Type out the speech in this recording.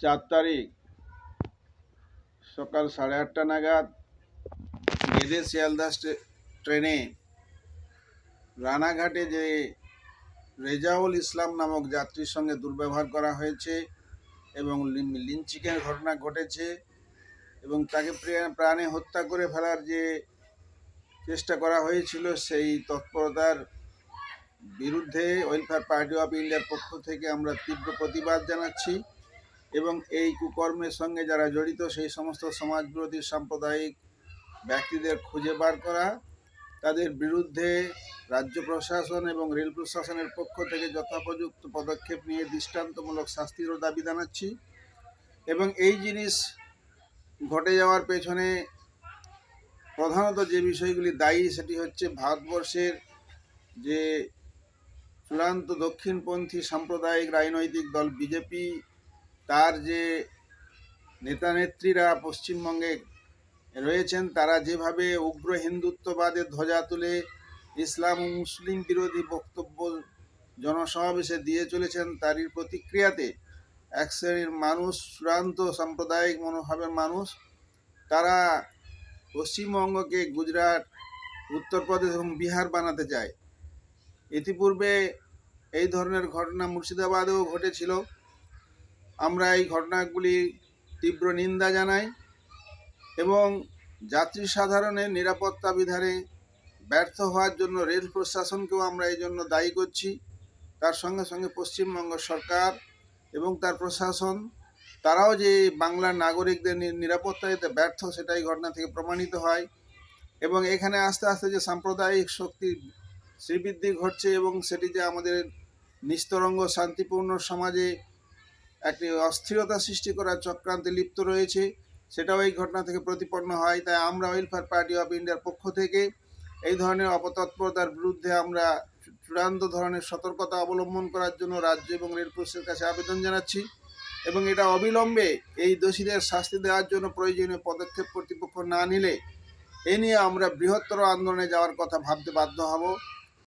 চার তারিখ সকাল সাড়ে আটটা নাগাদ বেদে শিয়ালদা স্টে- ট্রেনে রানাঘাটে যে রেজাউল ইসলাম নামক যাত্রীর সঙ্গে দুর্ব্যবহার করা হয়েছে এবং লিঞ্চিংয়ের ঘটনা ঘটেছে এবং তাকে প্রাণে হত্যা করে ফেলার যে চেষ্টা করা হয়েছিল সেই তৎপরতার বিরুদ্ধে ওয়েলফেয়ার পার্টি অফ ইন্ডিয়ার পক্ষ থেকে আমরা তীব্র প্রতিবাদ জানাচ্ছি। এবং এই কুকর্মের সঙ্গে যারা জড়িত, সেই সমস্ত সমাজবিরোধী, সাম্প্রদায়িক ব্যক্তিদের খুঁজে বার করা, তাদের বিরুদ্ধে রাজ্য প্রশাসন এবং রেল প্রশাসনের পক্ষ থেকে যথোপযুক্ত পদক্ষেপ নিয়ে দৃষ্টান্তমূলক শাস্তিরও দাবি জানাচ্ছি। এবং এই জিনিস ঘটে যাওয়ার পেছনে প্রধানত যে বিষয়গুলি দায়ী, সেটি হচ্ছে ভারতবর্ষের যে চূড়ান্ত দক্ষিণপন্থী সাম্প্রদায়িক রাজনৈতিক দল বিজেপি তার যে নেতা নেত্রীরা পশ্চিমবঙ্গে রয়েছেন, তারা যেভাবে উগ্র হিন্দুত্ববাদের ধ্বজা তুলে ইসলাম ও মুসলিম বিরোধী বক্তব্য জনসমাবেশে দিয়ে চলেছেন, তারই প্রতিক্রিয়াতে এক শ্রেণির মানুষ, চূড়ান্ত সাম্প্রদায়িক মনোভাবের মানুষ, তারা পশ্চিমবঙ্গকে গুজরাট, উত্তরপ্রদেশ এবং বিহার বানাতে চায়। ইতিপূর্বে এই ধরনের ঘটনা মুর্শিদাবাদেও ঘটেছিল। আমরা এই ঘটনাগুলি তীব্র নিন্দা জানাই এবং যাত্রী সাধারণের নিরাপত্তা বিধানে ব্যর্থ হওয়ার জন্য রেল প্রশাসনকেও আমরা এই জন্য দায়ী করছি। তার সঙ্গে সঙ্গে পশ্চিমবঙ্গ সরকার এবং তার প্রশাসন, তারাও যে বাংলার নাগরিকদের নিরাপত্তা দিতে ব্যর্থ সেটাই ঘটনা থেকে প্রমাণিত হয় এবং এখানে আস্তে আস্তে যে সাম্প্রদায়িক শক্তি শ্রীবৃদ্ধি ঘটছে এবং সেটি যে আমাদের নিস্তরঙ্গ শান্তিপূর্ণ সমাজে একটি অস্থিরতা সৃষ্টি করার চক্রান্তে লিপ্ত রয়েছে। সেটাও এই ঘটনা থেকে প্রতিপন্ন হয়। তাই আমরা ওয়েলফেয়ার পার্টি অফ ইন্ডিয়ার পক্ষ থেকে এই ধরনের অপতৎপরতার বিরুদ্ধে আমরা চূড়ান্ত ধরনের সতর্কতা অবলম্বন করার জন্য রাজ্য এবং রেল পুলিশের কাছে আবেদন জানাচ্ছি এবং এটা অবিলম্বে এই দোষীদের শাস্তি দেওয়ার জন্য প্রয়োজনীয় পদক্ষেপ কর্তৃপক্ষ না নিলে এ নিয়ে আমরা বৃহত্তর আন্দোলনে যাওয়ার কথা ভাবতে বাধ্য হব।